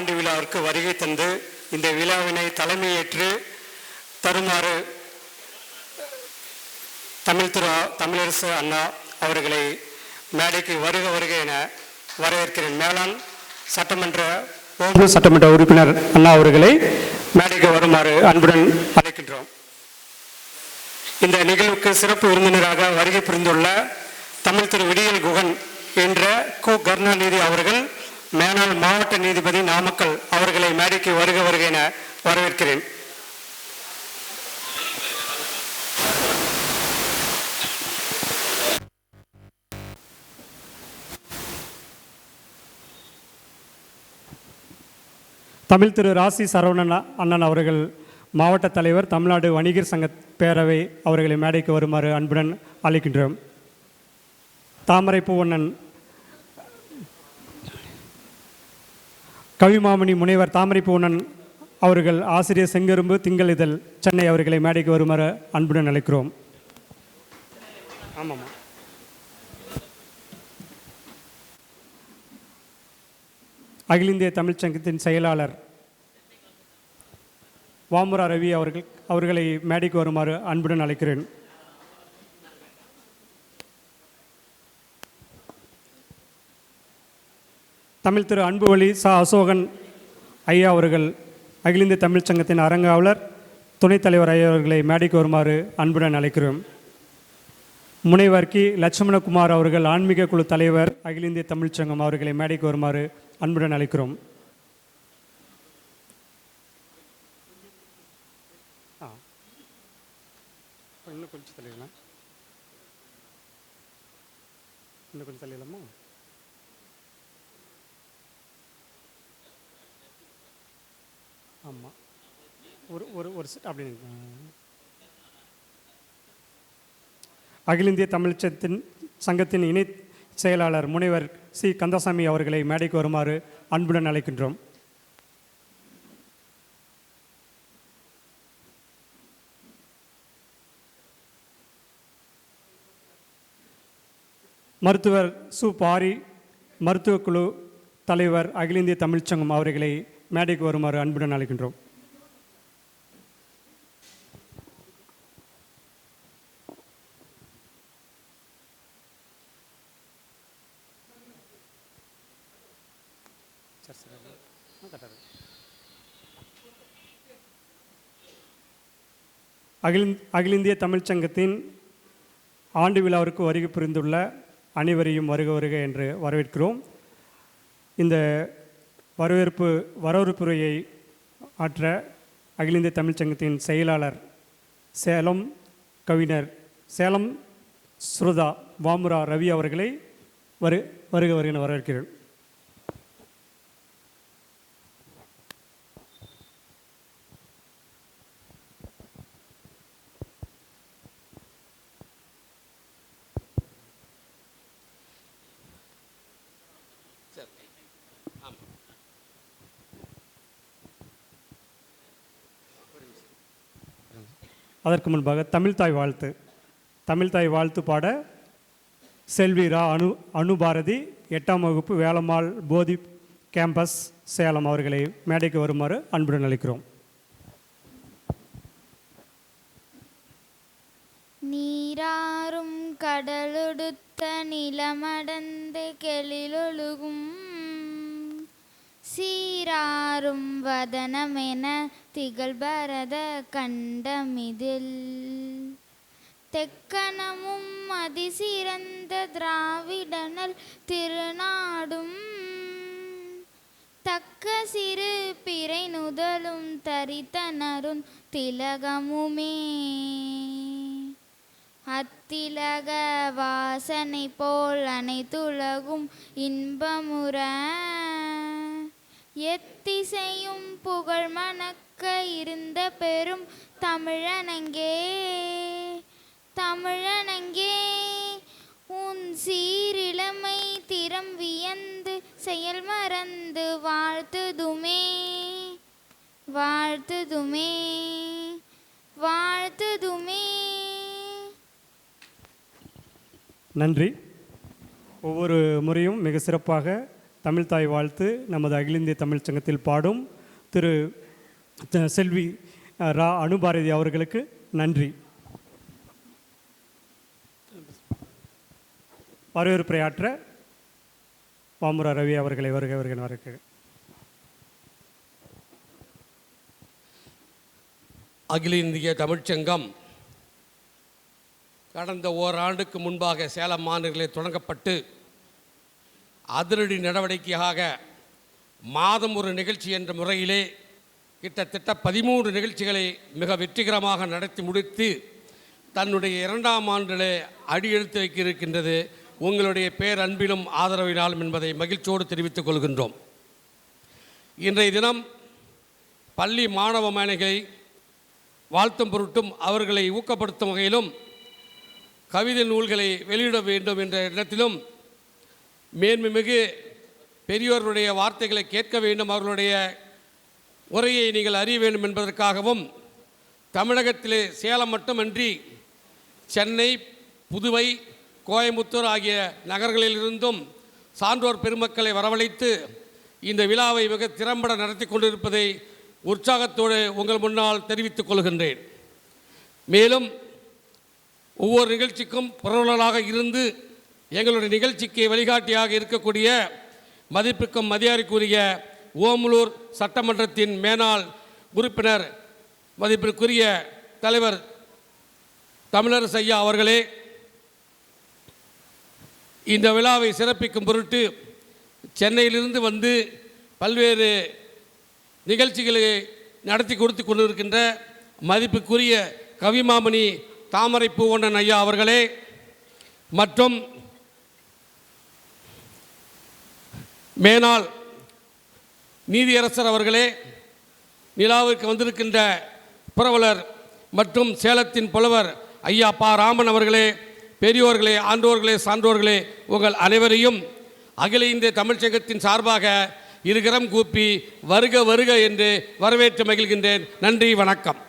ஆண்டு விழாவிற்கு வருகை தந்து இந்த விழாவினை தலைமையேற்று தருமாறு தமிழ் திரு தமிழரசு அண்ணா அவர்களை மேடைக்கு வருக வருக என வரவேற்கிறேன். மேலாண் சட்டமன்ற ஓம்பூர் சட்டமன்ற உறுப்பினர் அண்ணா அவர்களை மேடைக்கு வருமாறு அன்புடன் அழைக்கின்றோம். இந்த நிகழ்வுக்கு சிறப்பு விருந்தினராக வருகை புரிந்துள்ள தமிழ் திரு விடியல் குகன் தமிழ் திரு ராசி சரவணன் அண்ணன் அவர்கள் மாவட்ட தலைவர் தமிழ்நாடு வணிகர் சங்க பேரவை அவர்களை மேடைக்கு வருமாறு அன்புடன் அழைக்கின்றோம். தாமரை பூவண்ணன் கவிமாமணி முனைவர் தாமரை பூவண்ணன் அவர்கள் ஆசிரியர் செங்கரும்பு திங்கள் இதழ் சென்னை அவர்களை மேடைக்கு வருமாறு அன்புடன் அழைக்கிறோம். ஆமாம்மா. அகில இந்திய தமிழ்ச் சங்கத்தின் செயலாளர் வாமுரா ரவி அவர்கள் அவர்களை மேடைக்கு வருமாறு அன்புடன் அழைக்கிறேன். தமிழ் திரு அன்புவழி சா அசோகன் ஐயா அவர்கள் அகில இந்திய தமிழ் சங்கத்தின் அரங்காவலர் துணைத் தலைவர் ஐயா அவர்களை மேடைக்கு வருமாறு அன்புடன் அழைக்கிறோம். முனைவர் கி. லட்சுமணகுமார் அவர்கள் ஆன்மீக குழு தலைவர் அகில இந்திய தமிழ்ச்சங்கம் அவர்களை மேடைக்கு வருமாறு அன்புடன் அழைக்கிறோம். இன்னும் கொஞ்சம் தள்ளிடலாம். இன்னும் கொஞ்சம் தள்ளிடலாமா? ஆமாம் ஒரு ஒரு ஒரு செட் அப்படி அகில இந்திய தமிழ்ச்சத்தின் சங்கத்தின் இணை செயலாளர் முனைவர் சி. கந்தசாமி அவர்களை மேடைக்கு வருமாறு அன்புடன் அழைக்கின்றோம். மருத்துவர் சு பாரி மருத்துவக்குழு தலைவர் அகில இந்திய தமிழ்ச்சங்கம் அவர்களை மேடைக்கு வருமாறு அன்புடன் அழைக்கின்றோம். அகில அகில இந்திய தமிழ்ச்சங்கத்தின் ஆண்டு விழாவிற்கு வருகை புரிந்துள்ள அனைவரையும் வருக வருக என்று வரவேற்கிறோம். இந்த வரவேற்பு வரவேற்புரையை ஆற்ற அகில இந்திய தமிழ்ச்சங்கத்தின் செயலாளர் சேலம் கவிஞர் சேலம் ஸ்ருதா வாமுரா ரவி அவர்களை வரு வருக வருக என வரவேற்கிறேன். அதற்கு முன்பாக தமிழ்தாய் வாழ்த்து. தமிழ்தாய் வாழ்த்து பாட செல்வி ரா அனு அனுபாரதி எட்டாம் வகுப்பு வேலம்மாள் போதி கேம்பஸ் சேலம் அவர்களை மேடைக்கு வருமாறு அன்புடன் அளிக்கிறோம் நீராறும் கடலுடுத்த நிலமடந்து கெளிலு மாறும் வதனமென திகழ்பரத கண்டமிதில். தெக்கணமும் அதிசிறந்த திராவிடனல் திருநாடும். தக்க சிறு பிறை நுதலும் தரித்தனருன் திலகமுமே. அத்திலக வாசனை போல் அனைத்துலகும் இன்பமுற எத்திசையும் புகழ் மணக்க இருந்த பெரும் தமிழனங்கே. தமிழனங்கே உன் சீரிளமை திறம் வியந்து செயல் மறந்து வாழ்த்துதுமே. வாழ்த்துதுமே. வாழ்த்துதுமே. நன்றி. ஒவ்வொரு முறையும் மிக சிறப்பாக தமிழ்தாய் வாழ்த்து. நமது அகில இந்திய தமிழ்ச் சங்கத்தில் பாடும் திரு செல்வி ரா அனுபாரதி அவர்களுக்கு நன்றி. வரவேற்புரையாற்ற பாமுரா ரவி அவர்களை வருக வருக வரக்கு அகில இந்திய தமிழ்ச்சங்கம் கடந்த ஓராண்டுக்கு முன்பாக சேலம் மாநிலங்களில் தொடங்கப்பட்டு அதிரடி நடவடிக்கையாக மாதம் ஒரு நிகழ்ச்சி என்ற முறையிலே கிட்டத்தட்ட பதிமூன்று நிகழ்ச்சிகளை மிக வெற்றிகரமாக நடத்தி முடித்து தன்னுடைய இரண்டாம் ஆண்டிலே அடியெடுத்து வைக்க இருக்கின்றது உங்களுடைய பேரன்பிலும் ஆதரவினாலும் என்பதை மகிழ்ச்சியோடு தெரிவித்துக் கொள்கின்றோம். இன்றைய தினம் பள்ளி மாணவ மாணவிகளை வாழ்த்தும் பொருட்டும் அவர்களை ஊக்கப்படுத்தும் வகையிலும் கவிதை நூல்களை வெளியிட வேண்டும் என்ற இடத்திலும் மேன்மைமிகு பெரியோர்களுடைய வார்த்தைகளை கேட்க வேண்டும். அவர்களுடைய உரையை நீங்கள் அறிய வேண்டும் என்பதற்காகவும் தமிழகத்திலே சேலம் மட்டுமன்றி சென்னை புதுவை கோயம்புத்தூர் ஆகிய நகர்களிலிருந்தும் சான்றோர் பெருமக்களை வரவழைத்து இந்த விழாவை மிக திறம்பட நடத்தி கொண்டிருப்பதை உற்சாகத்தோடு உங்கள் முன்னால் தெரிவித்துக் கொள்கின்றேன். மேலும் ஒவ்வொரு நிகழ்ச்சிக்கும் புரவலராக இருந்து எங்களுடைய நிகழ்ச்சிக்கு வழிகாட்டியாக இருக்கக்கூடிய மதிப்புக்கும் மதியாரிக்குரிய ஓமலூர் சட்டமன்றத்தின் மேனாள் உறுப்பினர் மதிப்பிற்குரிய தலைவர் தமிழரசு ஐயா அவர்களே இந்த விழாவை சிறப்பிக்கும் பொருட்டு சென்னையிலிருந்து வந்து பல்வேறு நிகழ்ச்சிகளை நடத்தி கொடுத்து கொண்டிருக்கின்ற மதிப்புக்குரிய கவிமாமணி தாமரை பூவண்ணன் ஐயா அவர்களே மற்றும் மேனால் நீதியரசர் அவர்களே நிலாவுக்கு வந்திருக்கின்ற புரவலர் மற்றும் சேலத்தின் புலவர் ஐயா பா. ராமன் அவர்களே பெரியோர்களே ஆண்டோர்களே சான்றோர்களே உங்கள் அனைவரையும் அகில இந்திய தமிழ்ச்சங்கத்தின் சார்பாக இருகரம் கூப்பி வருக வருக என்று வரவேற்று மகிழ்கின்றேன். நன்றி வணக்கம்.